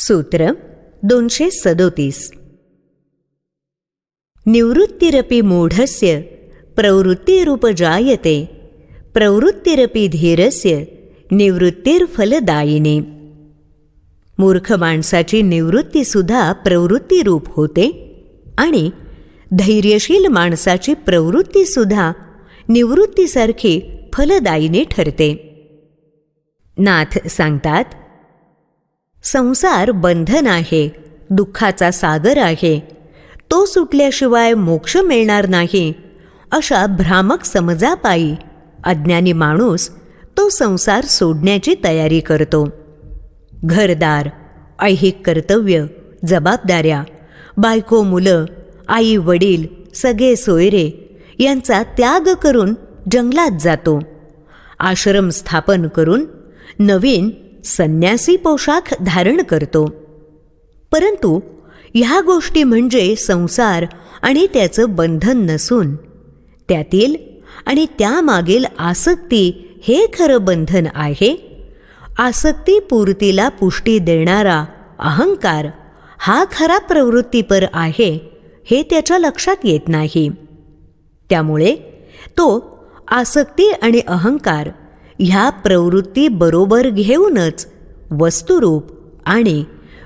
सूत्र दोनशे सदोतीस. निवृत्तिरपी मूढस्य प्रवृत्तिरूपजायते प्रवृत्तिरपी धीरस्य निवृत्तिर्फलदायिनी. मूर्ख माणसाची निवृत्तीसुद्धा प्रवृत्तीरूप होते आणि धैर्यशील माणसाची प्रवृत्तीसुद्धा निवृत्तीसारखी फलदायिनी ठरते. नाथ सांगतात संसार बंधन आहे दुःखाचा सागर आहे. तो सुटल्याशिवाय मोक्ष मिळणार नाही अशा भ्रामक समजापायी अज्ञानी माणूस तो संसार सोडण्याची तयारी करतो. घरदार ऐहिक कर्तव्य जबाबदाऱ्या बायको मुलं आई वडील सगळे सोयरे यांचा त्याग करून जंगलात जातो. आश्रम स्थापन करून नवीन संन्यासी पोशाख धारण करतो. परंतु ह्या गोष्टी म्हणजे संसार आणि त्याचं बंधन नसून त्यातील आणि त्यामागील आसक्ती हे खरं बंधन आहे. आसक्ती पूर्तीला पुष्टी देणारा अहंकार हा खरा प्रवृत्तीपर आहे हे त्याच्या लक्षात येत नाही. त्यामुळे तो आसक्ती आणि अहंकार ह्या प्रवृत्ती बरोबर घेऊनच वस्तुरूप आणि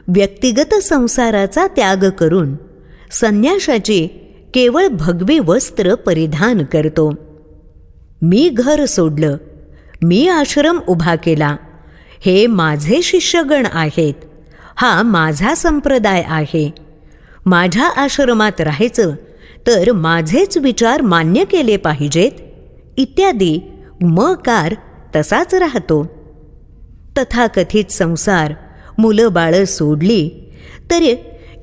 व्यक्तिगत संसाराचा त्याग करून संन्याशाची केवळ भगवी वस्त्र परिधान करतो. मी घर सोडलं मी आश्रम उभा केला हे माझे शिष्यगण आहेत हा माझा संप्रदाय आहे. माझ्या आश्रमात राहायचं तर माझेच विचार मान्य केले पाहिजेत इत्यादी मकार तसाच राहतो. तथाकथित संसार मुलं बाळं सोडली तर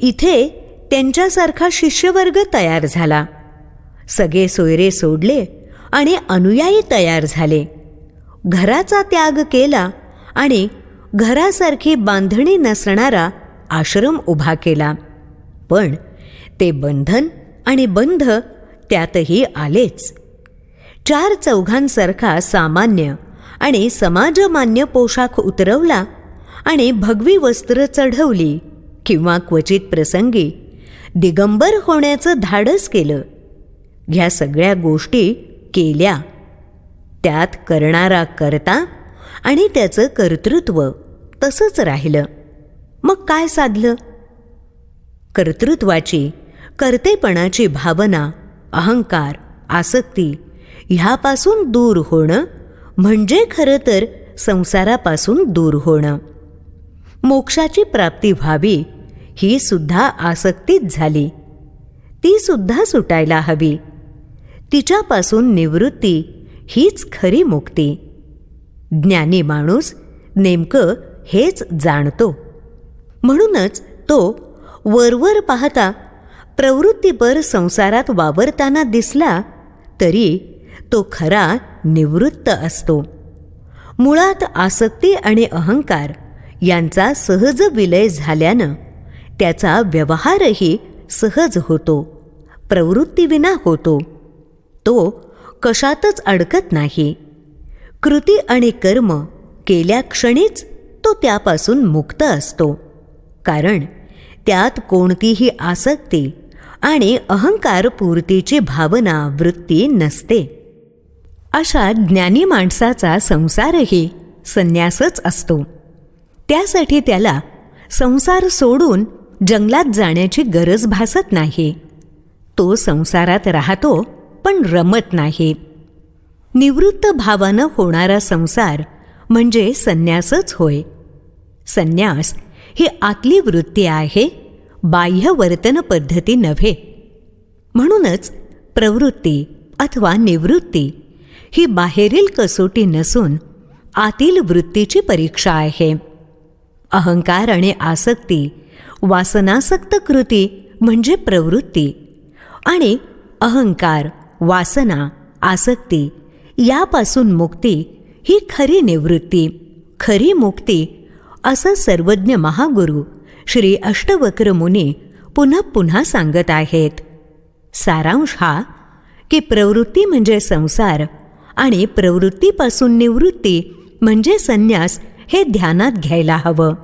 इथे त्यांच्यासारखा शिष्यवर्ग तयार झाला. सगळे सोयरे सोडले आणि अनुयायी तयार झाले. घराचा त्याग केला आणि घरासारखी बांधणी नसणारा आश्रम उभा केला. पण ते बंधन आणि बंध त्यातही आलेच. चार चौघांसारखा सामान्य आणि समाजमान्य पोशाख उतरवला आणि भगवी वस्त्र चढवली किंवा क्वचित प्रसंगी दिगंबर होण्याचं धाडस केलं. ह्या सगळ्या गोष्टी केल्या. त्यात करणारा करता आणि त्याचं कर्तृत्व तसंच राहिलं. मग काय साधलं? कर्तृत्वाची कर्तेपणाची भावना अहंकार आसक्ती ह्यापासून दूर होणं म्हणजे खरं तर संसारापासून दूर होणं. मोक्षाची प्राप्ती व्हावी ही सुद्धा आसक्तीच झाली. ती सुद्धा सुटायला हवी. तिच्यापासून निवृत्ती हीच खरी मुक्ती. ज्ञानी माणूस नेमकं हेच जाणतो. म्हणूनच तो वरवर पाहता प्रवृत्तीपर संसारात वावरताना दिसला तरी तो खरा निवृत्त असतो. मुळात आसक्ती आणि अहंकार यांचा सहज विलय झाल्यानं त्याचा व्यवहारही सहज होतो प्रवृत्तीविना होतो. तो कशातच अडकत नाही. कृती आणि कर्म केल्या क्षणीच तो त्यापासून मुक्त असतो. कारण त्यात कोणतीही आसक्ती आणि अहंकारपूर्तीची भावना वृत्ती नसते. अशा ज्ञानी माणसाचा संसारही संन्यासच असतो. त्यासाठी त्याला संसार सोडून जंगलात जाण्याची गरज भासत नाही. तो संसारात राहतो पण रमत नाही. निवृत्त भावानं होणारा संसार म्हणजे संन्यासच होय. संन्यास ही आतली वृत्ती आहे बाह्य वर्तन पद्धती नव्हे. म्हणूनच प्रवृत्ती अथवा निवृत्ती ही बाहेरील कसोटी नसून आतील वृत्तीची परीक्षा आहे. अहंकार आणि आसक्ती वासनासक्त कृती म्हणजे प्रवृत्ती आणि अहंकार वासना आसक्ती यापासून मुक्ती ही खरी निवृत्ती. खरी मुक्ती असं सर्वज्ञ महागुरु श्री अष्टवक्र मुनी पुन्हा पुन्हा सांगत आहेत. सारांश हा की प्रवृत्ती म्हणजे संसार आणि प्रवृत्तीपासून निवृत्ती म्हणजे संन्यास हे ध्यानात घ्यायला हवं.